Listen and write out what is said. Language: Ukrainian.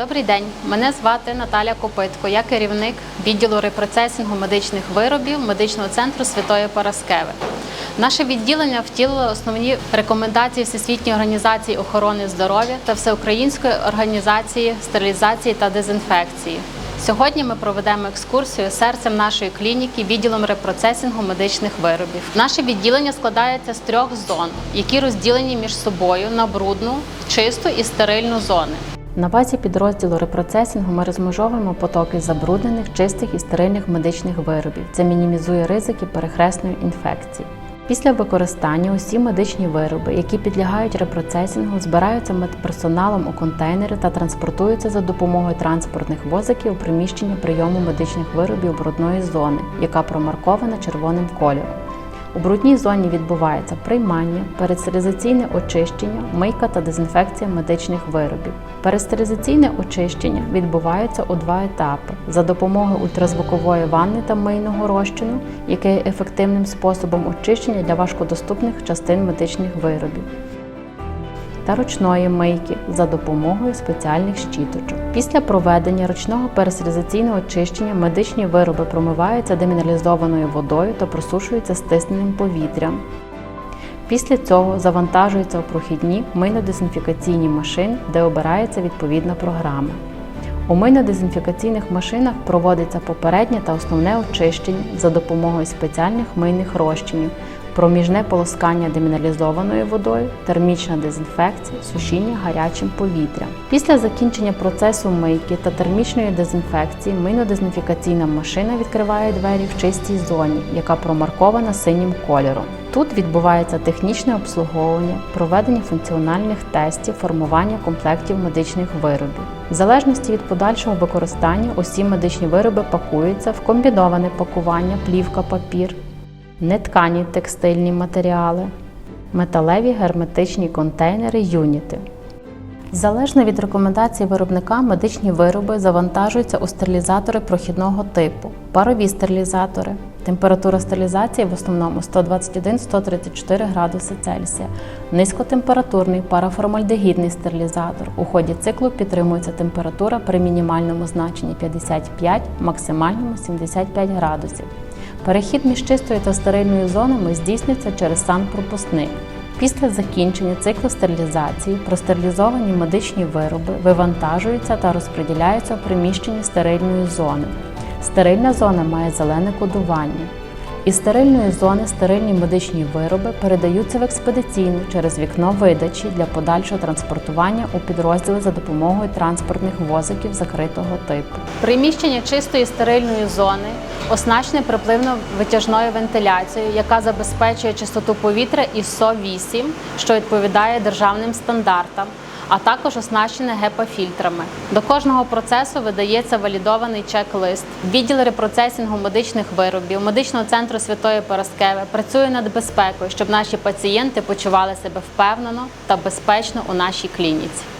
Добрий день, мене звати Наталя Копитко. Я керівник відділу репроцесінгу медичних виробів медичного центру Святої Параскеви. Наше відділення втілило основні рекомендації Всесвітньої організації охорони здоров'я та Всеукраїнської організації стерилізації та дезінфекції. Сьогодні ми проведемо екскурсію серцем нашої клініки відділом репроцесінгу медичних виробів. Наше відділення складається з трьох зон, які розділені між собою на брудну, чисту і стерильну зони. На базі підрозділу репроцесінгу ми розмежовуємо потоки забруднених, чистих і стерильних медичних виробів. Це мінімізує ризики перехресної інфекції. Після використання усі медичні вироби, які підлягають репроцесінгу, збираються медперсоналом у контейнери та транспортуються за допомогою транспортних возиків у приміщення прийому медичних виробів брудної зони, яка промаркована червоним кольором. У брудній зоні відбувається приймання, перестерилізаційне очищення, мийка та дезінфекція медичних виробів. Перестерилізаційне очищення відбувається у два етапи за допомогою ультразвукової ванни та мийного розчину, яке є ефективним способом очищення для важкодоступних частин медичних виробів та ручної мийки за допомогою спеціальних щіточок. Після проведення ручного перестерилізаційного очищення медичні вироби промиваються демінералізованою водою та просушуються стисненим повітрям. Після цього завантажуються у прохідні мийно-дезінфікаційні машини, де обирається відповідна програма. У мийно-дезінфікаційних машинах проводиться попереднє та основне очищення за допомогою спеціальних мийних розчинів, проміжне полоскання деміналізованою водою, термічна дезінфекція, сушіння гарячим повітрям. Після закінчення процесу мийки та термічної дезінфекції мийно-дезінфікаційна машина відкриває двері в чистій зоні, яка промаркована синім кольором. Тут відбувається технічне обслуговування, проведення функціональних тестів, формування комплектів медичних виробів. В залежності від подальшого використання усі медичні вироби пакуються в комбіноване пакування, плівка, папір, неткані текстильні матеріали, металеві герметичні контейнери, юніти. Залежно від рекомендацій виробника, медичні вироби завантажуються у стерилізатори прохідного типу, парові стерилізатори. Температура стерилізації в основному 121-134 градуси Цельсія. Низькотемпературний параформальдегідний стерилізатор. У ході циклу підтримується температура при мінімальному значенні 55, максимальному 75 градусів. Перехід між чистою та стерильною зонами здійснюється через санпропускник. Після закінчення циклу стерилізації простерилізовані медичні вироби вивантажуються та розподіляються у приміщенні стерильної зони. Стерильна зона має зелене кодування. Із стерильної зони стерильні медичні вироби передаються в експедиційну через вікно видачі для подальшого транспортування у підрозділи за допомогою транспортних возиків закритого типу. Приміщення чистої стерильної зони оснащене припливно-витяжною вентиляцією, яка забезпечує чистоту повітря ІСО-8, що відповідає державним стандартам а також оснащене гепа-фільтрами. До кожного процесу видається валідований чек-лист. Відділ репроцесінгу медичних виробів медичного центру Святої Параскеви працює над безпекою, щоб наші пацієнти почували себе впевнено та безпечно у нашій клініці.